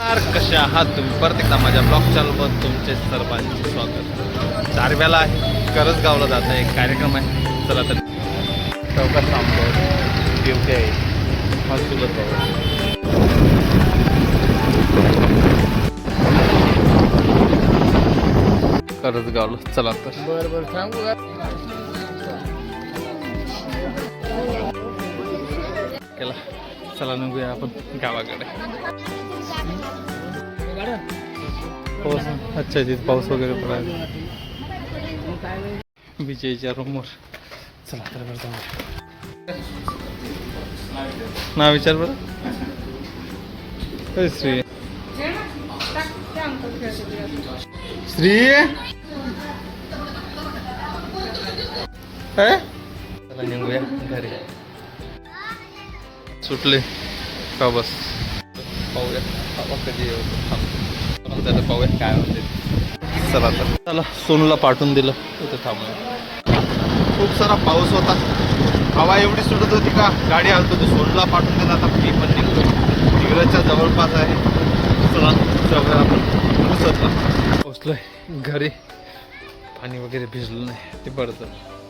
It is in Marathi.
नमस्कार कसे आहात तुम्ही? परत एकदा माझ्या ब्लॉग चॅनलवर तुमचे सर्वांचे स्वागत. दारव्याला आहे. करसगावला जात आहे. एक कार्यक्रम आहे. चला तर चौकात थांबतो ड्युटी आहे. हा चुलत भाऊ करसगावला चला तर. बर बर. सांगू का? केला. चला निघूया आपण गावाकडे. पाऊस अच्छा तिथे पाऊस वगैरे पडायला विजयच्या रूमवर चला तर बरं जाऊया. विचार बरं. श्री. श्री. चला निघूया घरी. सुटले. का बस? पाहूया. बाबा कधी थांबतो त्याला पाहूया काय होते. चला तर चला सोनूला पाठवून दिलं. तिथे थांबूया. खूप सारा पाऊस होता. हवा एवढी सुटत होती का? गाडी आलत होती. सोनूला पाठवून दिलं. आता मी पण निघतो तिकडच्या जवळपास आहे. चला आपण. पोचलोय घरी. पाणी वगैरे भिजलं नाही. ते बरं